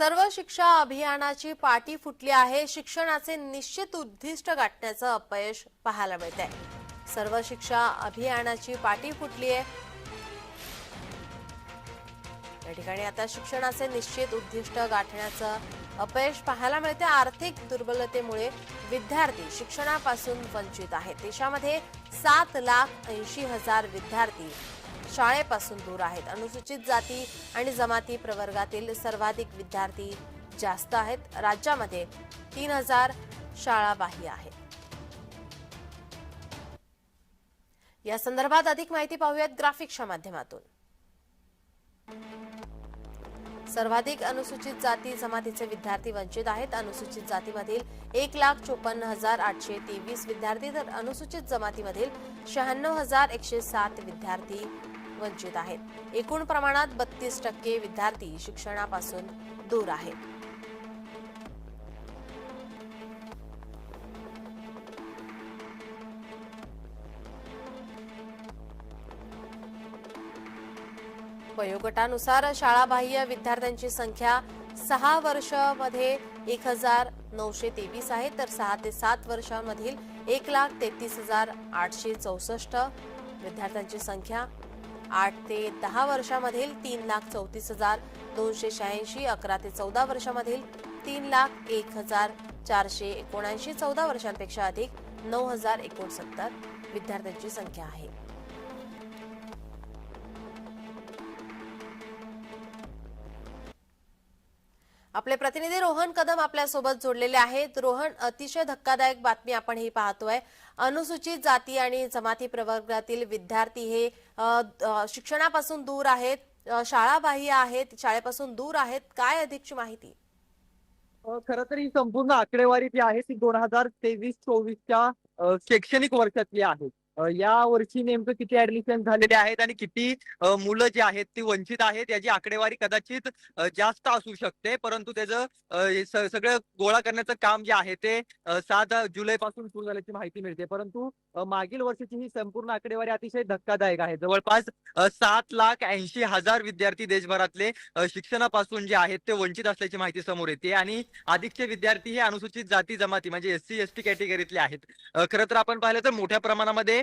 सर्व शिक्षा अभियानाची पाठी फुटली आहे. शिक्षणाचे निश्चित उद्दिष्ट गाठण्याचं अपयश पाहायला मिळत आहे सर्व शिक्षा अभियानाची पाठी फुटली आहे. या ठिकाणी आता शिक्षणाचे निश्चित उद्दिष्ट गाठण्याचं अपयश पाहायला मिळते आर्थिक दुर्बलतेमुळे विद्यार्थी शिक्षणापासून वंचित आहेत. देशामध्ये सात लाख ऐंशी हजार विद्यार्थी शाळेपासून दूर आहेत. अनुसूचित जाती आणि जमाती प्रवर्गातील सर्वाधिक विद्यार्थी जास्त आहेत. राज्यामध्ये तीन हजार शाळा बाह्य आहेत. या संदर्भात अधिक माहिती पाहूयात ग्राफिक्सच्या माध्यमातून. सर्वाधिक अनुसूचित जाती जमातीचे विद्यार्थी वंचित आहेत. अनुसूचित जातीमधील एक लाख चोपन्न हजार आठशे तेवीस विद्यार्थी तर अनुसूचित जमातीमधील शहाण्णव हजार एकशे सात विद्यार्थी वंचित आहेत. एकूण प्रमाणात बत्तीस टक्के विद्यार्थी शिक्षणापासून दूर आहेत. वयोगटानुसार शाळाबाह्य विद्यार्थ्यांची संख्या सहा वर्षामध्ये एक हजार नऊशे तेवीस आहे तर सहा ते सात वर्षांमधील एक लाख तेहतीस हजार आठशे चौसष्ट विद्यार्थ्यांची संख्या आठ ते दहा वर्षामधील तीन लाख चौतीस हजार दोनशे शहाऐंशी अकरा ते चौदा वर्षामधील तीन लाख एक हजार चारशे एकोणऐंशी चौदा वर्षांपेक्षा अधिक नऊ हजार एकोणसत्तर विद्यार्थ्यांची संख्या आहे. आपले प्रतिनिधी रोहन कदम आपल्यासोबत जोडलेले आहेत. रोहन अतिशय धक्कादायक बातमी आपण ही पाहतोय. अनुसूचित जाती आणि जमाती प्रवर्गातील विद्यार्थी हे शिक्षणापासून दूर आहेत शाळा शाळाबाह्य आहेत शाळेपासून दूर आहेत. काय अधिकची माहिती? खर तर ही संपूर्ण आकडेवारी जी आहे ती दोन हजार तेवीस चोवीसच्या शैक्षणिक वर्षातली आहे. या वर्षी नेमकं किती ऍडमिशन झालेले आहेत आणि किती मुलं जी आहेत ती वंचित आहेत याची आकडेवारी कदाचित जास्त असू शकते. परंतु त्याचं सगळं गोळा करण्याचं काम जे आहे ते सात जुलै पासून सुरू झाल्याची माहिती मिळते. परंतु मागील वर्षीची ही संपूर्ण आकडेवारी अतिशय धक्कादायक आहे. जवळपास सात लाख ऐंशी हजार विद्यार्थी देशभरातले शिक्षणापासून जे आहेत ते वंचित असल्याची माहिती समोर येते. आणि अधिकचे विद्यार्थी हे अनुसूचित जाती जमाती म्हणजे एस सी एस टी कॅटेगरीतले आहेत. खरं तर आपण पाहिलं तर मोठ्या प्रमाणामध्ये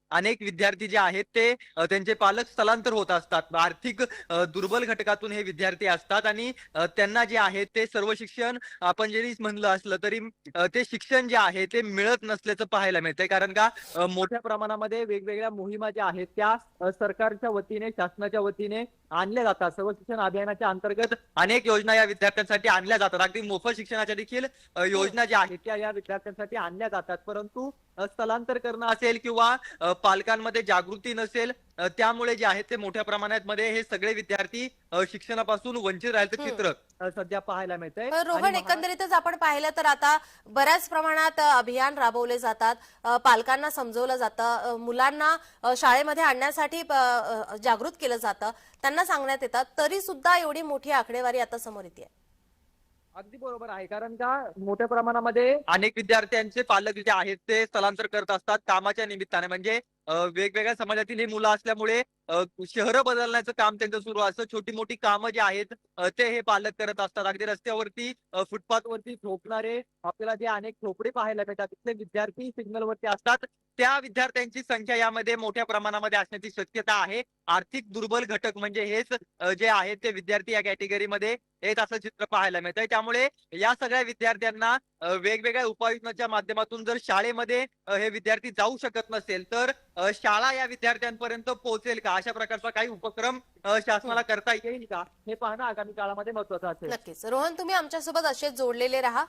अनेक विद्यार्थी जे आहेत ते त्यांचे पालक स्थलांतर होत असतात. आर्थिक दुर्बल घटकातून हे विद्यार्थी असतात आणि त्यांना जे आहे ते सर्व शिक्षण आपण जरी म्हणलं असलं तरी ते शिक्षण जे आहे ते मिळत नसल्याचं पाहायला मिळतंय. कारण का मोठ्या प्रमाणामध्ये वेगवेगळ्या मोहिमा ज्या आहेत त्या सरकारच्या वतीने शासनाच्या वतीने आणल्या जातात. सर्व शिक्षण अभियानाच्या अंतर्गत अनेक योजना या विद्यार्थ्यांसाठी आणल्या जातात. अगदी मोफत शिक्षणाच्या देखील योजना ज्या आहेत त्या या विद्यार्थ्यांसाठी आणल्या जातात. परंतु स्थलांतर करणं असेल किंवा पालकांमध्ये जागृती नसेल त्यामुळे जे आहे ते मोठ्या प्रमाणात मध्ये हे सगळे विद्यार्थी शिक्षणापासून वंचित राहिल्याचं हम्म. चित्र सध्या पाहायला मिळतंय. रोहन एकंदरीतच आपण पाहिलं तर आता बऱ्याच प्रमाणात अभियान राबवले जातात. पालकांना समजवलं जातं. मुलांना शाळेमध्ये आणण्यासाठी जागृत केलं जातं. त्यांना सांगण्यात येतात तरी सुद्धा एवढी मोठी आकडेवारी आता समोर येते अगदी बरोबर आहे. कारण का मोठ्या प्रमाणामध्ये अनेक विद्यार्थ्यांचे पालक जे आहेत ते स्थलांतर करत असतात कामाच्या निमित्ताने. म्हणजे वेगवेगळ्या समाजातील ही मुलं असल्यामुळे शहरं बदलण्याचं काम त्यांचं सुरू असतं. छोटी मोठी कामं जी आहेत ते हे पालक करत असतात. अगदी रस्त्यावरती फुटपाथ वरती झोपणारे आपल्याला जे अनेक ठोकडे पाहायला मिळतात तिथले विद्यार्थी सिग्नल वरती असतात. त्या विद्यार्थ्यांची संख्या यामध्ये मोठ्या प्रमाणामध्ये असण्याची शक्यता आहे. आर्थिक दुर्बल घटक म्हणजे हेच जे आहेत ते विद्यार्थी या कॅटेगरीमध्ये येत असं चित्र पाहायला मिळतंय. त्यामुळे या सगळ्या विद्यार्थ्यांना वेगवेगळ्या उपाययोजनाच्या माध्यमातून जर शाळेमध्ये हे विद्यार्थी जाऊ शकत नसेल तर शाळा या विद्यार्थ्यांपर्यंत पोहोचेल का? अशा प्रकारचा काही उपक्रम शासनाला करता येईल का? हे पाहणं आगामी काळामध्ये महत्वाचं असेल. नक्कीच. रोहन तुम्ही आमच्यासोबत असे जोडलेले राहा.